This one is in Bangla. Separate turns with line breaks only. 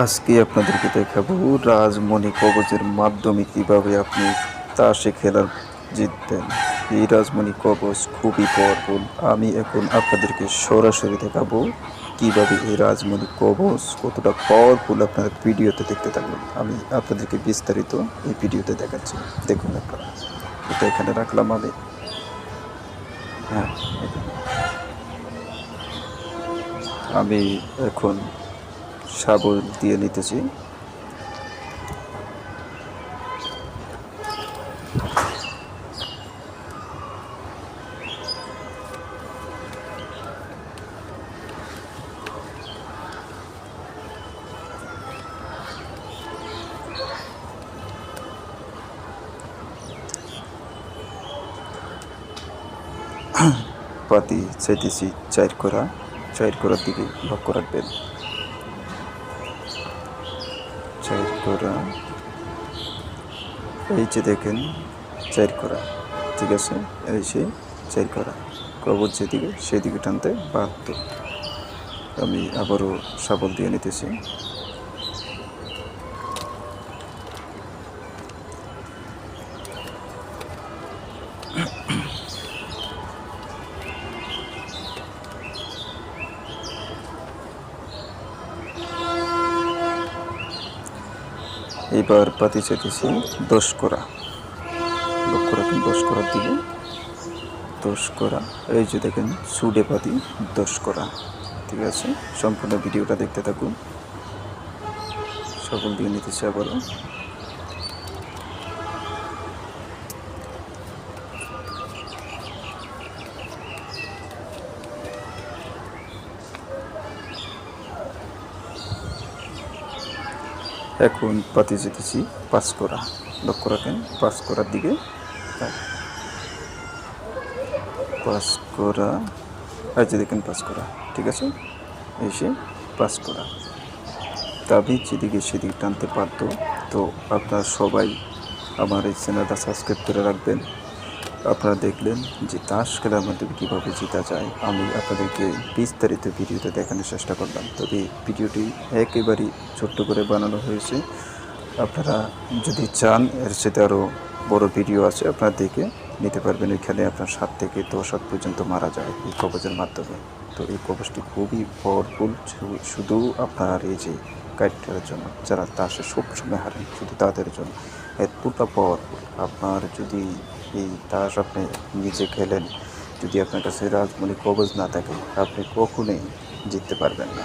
আজকে আপনাদেরকে দেখাবো রাজমণি কবজের মাধ্যমে কীভাবে আপনি তাসে খেলার জিতবেন। এই রাজমণি কবজ খুবই পাওয়ারফুল আমি এখন আপনাদেরকে সরাসরি দেখাবো কীভাবে এই রাজমণি কবজ কতটা পাওয়ারফুল আপনারা ভিডিওতে দেখতে থাকবেন। আমি আপনাদেরকে বিস্তারিত এই ভিডিওতে দেখাচ্ছি। দেখুন আপনারা। এটা এখানে রাখলাম আমি। হ্যাঁ আমি এখন সাবল দিয়ে নিতেছি। পাতি চাইতেছি চার করা চার করার দিকে লক্ষ্য রাখবেন। চার করা এই যে দেখেন, চার করা, ঠিক আছে? এই সেই চার করা, কবর যেদিকে, সেদিকে টানতে বাহাত্তর। আমি আবারও সাবল দিয়ে নিতেছি। এবার পাতি চাইতেছি দশ করা লক্ষ্য রাখুন দশ করার দিকে দশ করা এই যে দেখেন সুডে পাতি দশ করা ঠিক আছে? সম্পূর্ণ ভিডিওটা দেখতে থাকুন। সকল দিয়ে নিতেছি আবারও। এখন পাতি যেতেছি পাস করা লক্ষ্য রাখেন পাস করার দিকে। পাস করা আর যে দেখেন পাস করা ঠিক আছে? এসে পাস করা তাবি যেদিকে সেদিকে টানতে পারতো। তো আপনারা সবাই আমার এই চ্যানেলটা সাবস্ক্রাইব করে রাখবেন। আপনারা দেখলেন যে তাস খেলার মাধ্যমে কীভাবে জেতা যায়। আমি আপনাদেরকে বিস্তারিত ভিডিওতে দেখানোর চেষ্টা করলাম। তবে ভিডিওটি একেবারেই ছোট্ট করে বানানো হয়েছে। আপনারা যদি চান, এর সাথে আরও বড় ভিডিও আছে, আপনারা দেখে নিতে পারবেন এখানে আপনার সাত থেকে দশ হাত পর্যন্ত মারা যায় এই কবজের মাধ্যমে। তো এই কবজটি খুবই পাওয়ারফুল শুধু আপনার এই যে গাইডটার জন্য, যারা তাসে সবসময় হারেন, শুধু তাদের জন্য। এতটা পাওয়ারফুল আপনার যদি এই তাস আপনি নিজে খেলেন? যদি আপনার কাছে রাজমণি কবজ না থাকে, আপনি কখনোই জিততে পারবেন না।